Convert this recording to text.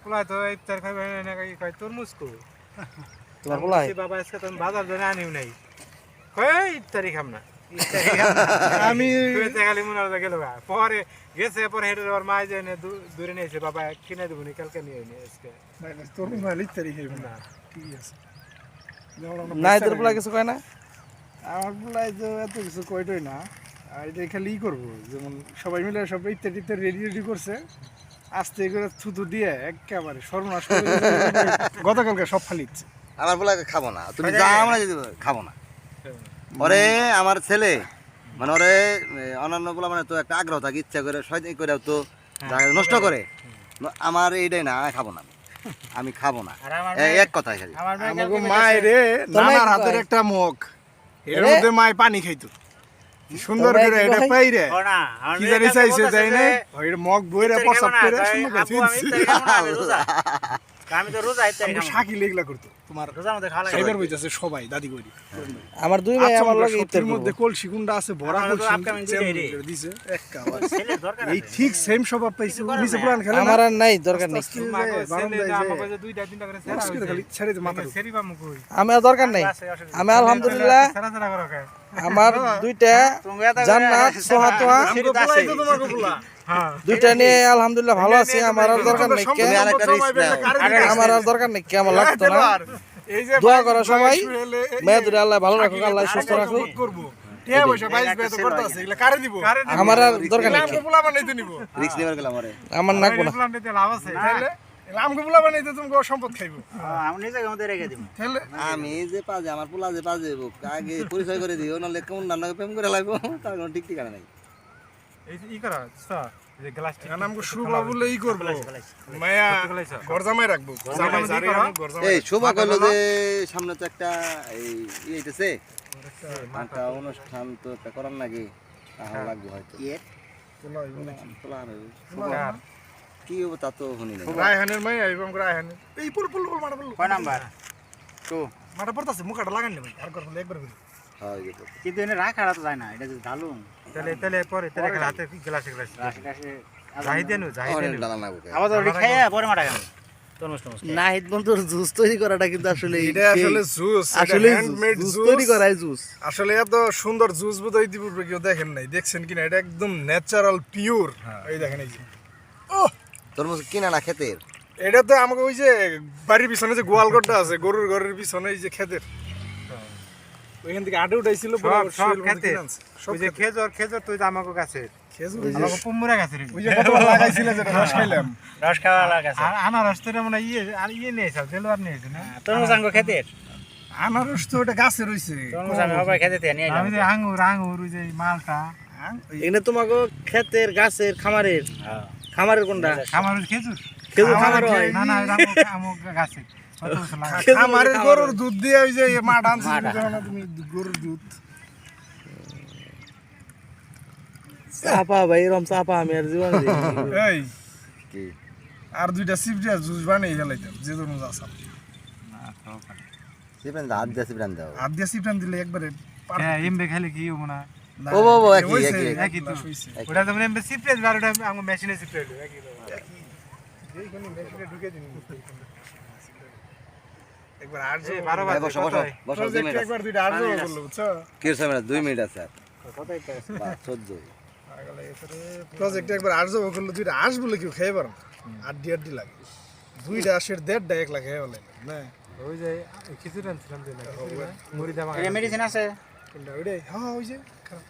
পোলা তো ইফতার খাবে না কি কয় তরমুজ কো তোমার পোলাই বলছি, বাবা আজকে তুমি বাজার জন্য আনিও নাই কয় ইফতারি খাম না ইফতারি খাম না। আমি শুয়েতে খালি মনে হলো গেল গা। পরে গেছে পরে হেঁটে ওর মা যে এনে দূ- দূরে নিয়েছে বাবা কিনে দেবো নি কালকে নিয়ে নিয়ে আজকে তোর মনে হয় লিখতে রেখে না ঠিক আছে যেমন আমরা নাই তোর পোলা কিছু কয় না? আমার পোলায় তো এত কিছু কয়টই না। আর এটা খালি ই করব যেমন সবাই মিলে সব ইত্যাদি ইত্যাদি রেডি রেডি করছে। আস্তে করে থুতু দিয়ে একেবারে সর্বনাশ করে। গতকালকে সব ফালিচ্ছে আমার পোলাকে খাব না। তুমি যা আমরা যদি খাব না। ওরে আমার ছেলে। মানে ওরে অন্যান্যগুলো মানে তো একটা আগ্রহ থাকে ইচ্ছা করে করে তো নষ্ট করে। আমার এইটাই না খাব না আমি। খাব না। এক কথাই খালি। মায়ের মায়ে নানার হাতের একটা মুখ এর এ? মধ্যে মায় পানি খাইতো। কি সুন্দর করে এটা? পাইরে কি জানি চাইছে যাই না। ওই মগ বইরে পছন্দ করে সুন্দর আমি তো রোজা। শাকিল এগুলা করতো। তোমার রোজার মধ্যে খাওয়া লাগে। বইতেছে সবাই দাদি করি আমার দুই ভাই আচ্ছা, আমার লগে ইফতার মধ্যে কলসি আছে ভরা কলসি দরকার এই ঠিক সেম স্বভাব পাইছে নিচে পুরান খেলে আমার আর নাই দরকার নেই। যে দুইটা তিনটা করে ছেঁড়া কষ্ট করে হয়েছে। খালি ছেড়ে দে মাথা ছেড়ি পামু কই? আমি আর দরকার নেই। অসুবিধা আমি নেই। আলহামদুলিল্লাহ ছেঁড়া ছেঁড়া করো আমার দুইটা জান্নাত সোহা হ্যাঁ। দুইটা নিয়ে আলহামদুলিল্লাহ ভালো আছি আমার আর দরকার নেই। আমার আর দরকার নেই কে? আমার লাগতো না। দোয়া করো সবাই মেয়ে দুটো আল্লাহ ভালো রাখুক আল্লাহ সুস্থ রাখুক? আমার আর দরকার নেই পোলা বানাইতে নিব। রিক্স নেবার গেলাম ওরে। আমার নাকবো না। আমগো পোলা বানাইতে তুমি সম্পদ খাইবো। হ্যাঁ, আমি নিজেকে মধ্যে রেখে দিব। আমি যে পাজে আমার পোলা যে পাজে আগে পরিচয় করে দিও নাহলে কোন নানা প্রেম করে লাগবো তার কোনো ঠিক ঠিকানা নাই। এই করো, যে গ্লাস শুভা বলে ই করব। মায়া। রাখব। এই যে সামনে তো একটা এই একটা অনুষ্ঠান তো একটা করার নাকি লাগবে হয়তো হইবো। কার? কি হব তা তো শুনি নাই রায়হানের মাইয়া এবং রায়হানের। এই পুল, পুল, পুল, মারা পুল। কয় নাম্বার? মারা পড়তাছে, মুখাটা লাগান নে ভাই। আর করব একবার হ্যাঁ কিন্তু এনে রাখাটা তো যায় না এটা যে ঢালুন তাহলে তাহলে পরে তাহলে গ্লাসে গ্লাসে। নাহিদ বন্ধুর জুস তৈরি করাটা কিন্তু আসলে এটা আসলে juice, আসলে handmade জুস তৈরি করাই জুস। আসলে এত সুন্দর জুস বোধহয় ইতিপূর্বে কেউ দেখেন নাই। দেখছেন কিনা? এটা একদম ন্যাচারাল পিওর এই দেখেন এই যে। তরমুজ কিনা না খেতের এটা তো আমাকে ওই যে বাড়ির পিছনে যে গোয়ালঘরটা আছে গরুর ঘরের পিছনে এই যে ক্ষেতের। ওইখান থেকে আটে উঠাইছিল সব সব খেতে। কিনে আনছে। সব ওই যে ক্ষেতে। খেজুর খেজুর তুই তো আমাকে কাছে খেজুর আমাকে পুমুরা কাছে রে। ওই যে কতবার লাগাইছিলে যেটা রস খাইলাম। রস খাওয়া লাগাছে আর আনারস তো মানে ইয়ে আর ইয়ে ওটা গাছে আঙ্গুর ওই যে মালটা। এখানে তোমাকে ক্ষেতের গাছের খামারের। খামারের কোনটা? আমার ওই খেজুর। খেজুর আমার খামার হয়। না না আমুক খামার গরুর দুধ দিয়ে ওই যে মাঠ আনছে তুমি গরুর দুধ। চাপা ভাই এরম চাপা আমি আর জীবন এই কি? আর দুইটা সিপ দিয়া জুস বানিয়ে ফেলাইতাম যে তরমুজ আসাম সিপ্রান হাত দিয়ে সিপ্রান দাও হাত দিয়ে সিপটান দিলে একবারে হ্যাঁ এমবে খালি কি হব না? ও বাবা, একই, একই, একই। তো। ওটা তো মানে এমবে সিপ্রেস আর ওটা আমার মেশিনে সিপ্রেস একই। তো। যেইখানে মেশিনে ঢুকে দিন। একবার আর এই বারো এই বসো বসো। বসো দুই মিনিট আছে। একবার দুইটা আর জমা করল বুঝছ? কি হচ্ছে মিনিট মিনিট আছে। আর বাহ, চোদ্দ। প্রজেক্ট একবার আর জমা করল দুইটা আস বলে খেয়ে পারো লাগে। দুইটা আশের দেড়টা এক লাখ খেয়ে বলে না? ওই যে খিচুড়ি আনছিলাম যে না, খিচুড়ি না, মুড়ি দামা মেডিসিন আছে। কোনটা ওইটাই। হ্যাঁ ওই যে খারাপ।